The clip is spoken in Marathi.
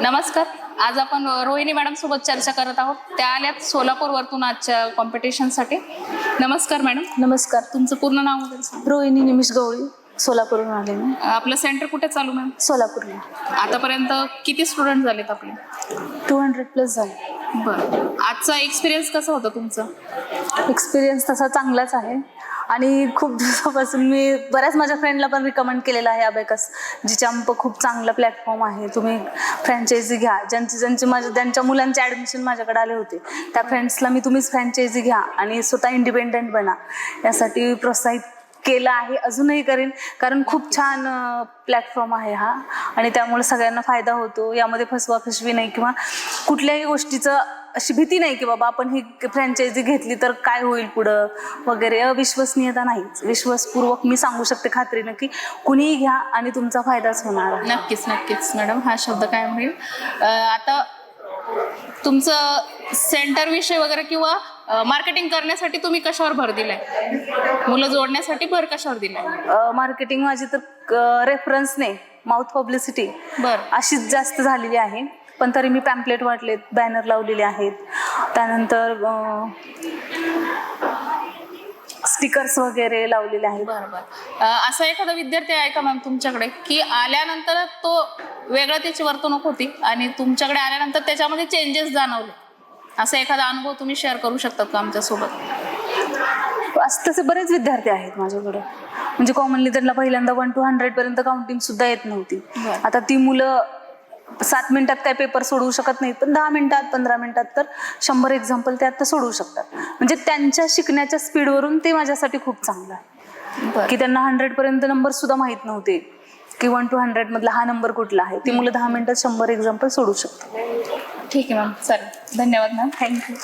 नमस्कार. आज आपण रोहिणी मॅडम सोबत चर्चा करत आहोत. त्या आल्यात सोलापूर वरतून आजच्या कॉम्पिटिशनसाठी नमस्कार मॅडम नमस्कार. तुमचं पूर्ण नाव. रोहिणी निमिष गवळी सोलापूरहून आले मी. आपलं सेंटर कुठे चालू मॅम सोलापूरला. आतापर्यंत किती स्टुडंट झालेत आपले? टू हंड्रेड प्लस झाले. बरं. आजचा एक्सपिरियन्स कसा होता तुमचा? एक्सपिरियन्स तसा चांगलाच आहे. आणि खूप दिवसापासून मी बऱ्याच माझ्या फ्रेंडला पण रिकमेंड केलेलं आहे अबॅकस जिच्याम्प खूप चांगला प्लॅटफॉर्म आहे. तुम्ही फ्रँचायझी घ्या. ज्यांची ज्यांची माझ्या त्यांच्या मुलांचे ॲडमिशन माझ्याकडे आले होते त्या फ्रेंड्सला मी तुम्हीच फ्रँचायझी घ्या आणि स्वतः इंडिपेंडंट बना. यासाठी प्रोत्साहित केलं आहे. अजूनही करेन कारण खूप छान प्लॅटफॉर्म आहे हा. आणि त्यामुळे सगळ्यांना फायदा होतो. यामध्ये फसवा फसवी नाही किंवा कुठल्याही गोष्टीचं अशी भीती नाही की बाबा आपण ही फ्रँचायझी घेतली तर काय होईल पुढं वगैरे. अविश्वसनीयता नाहीच. विश्वासपूर्वक मी सांगू शकते खात्रीनं की कुणीही घ्या आणि तुमचा फायदाच होणार नक्कीच नक्कीच. मॅडम हा शब्द काय म्हणेल? आता तुमचं सेंटर विषय वगैरे किंवा मार्केटिंग करण्यासाठी तुम्ही कशावर भर दिलाय? मुलं जोडण्यासाठी भर कशावर दिलाय? मार्केटिंग माझी तर रेफरन्सने माउथ पब्लिसिटी बरं. अशीच जास्त झालेली आहे. पण तरी मी पॅम्पलेट वाटलेत बॅनर लावलेले आहेत. त्यानंतर स्टिकर्स वगैरे लावलेले आहेत. बरं बरं अ, असा एखादा विद्यार्थी आहे का मॅम तुमच्याकडे? की आल्यानंतर तो वेगळं त्याची वर्तणूक होती आणि तुमच्याकडे आल्यानंतर त्याच्यामध्ये चेंजेस जाणवले? असा एखादा अनुभव तुम्ही शेअर करू शकतात का आमच्यासोबत? असं तसे बरेच विद्यार्थी आहेत माझ्याकडे. म्हणजे कॉमनली त्यांना पहिल्यांदा वन टू हंड्रेड पर्यंत काउंटिंग सुद्धा येत नव्हती. आता ती मुलं सात मिनिटात काय पेपर सोडवू शकत नाहीत पण दहा मिनिटात पंधरा मिनिटात तर शंभर एक्झाम्पल ते आता सोडवू शकतात. म्हणजे त्यांच्या शिकण्याच्या स्पीडवरून ते माझ्यासाठी खूप चांगलं आहे. की त्यांना हंड्रेड पर्यंत नंबर सुद्धा माहीत नव्हते की वन टू हंड्रेड मधला हा नंबर कुठला आहे. ती मुलं दहा मिनिटात शंभर एक्झाम्पल सोडू शकतात. ठीक आहे मॅम चालेल धन्यवाद मॅम थँक्यू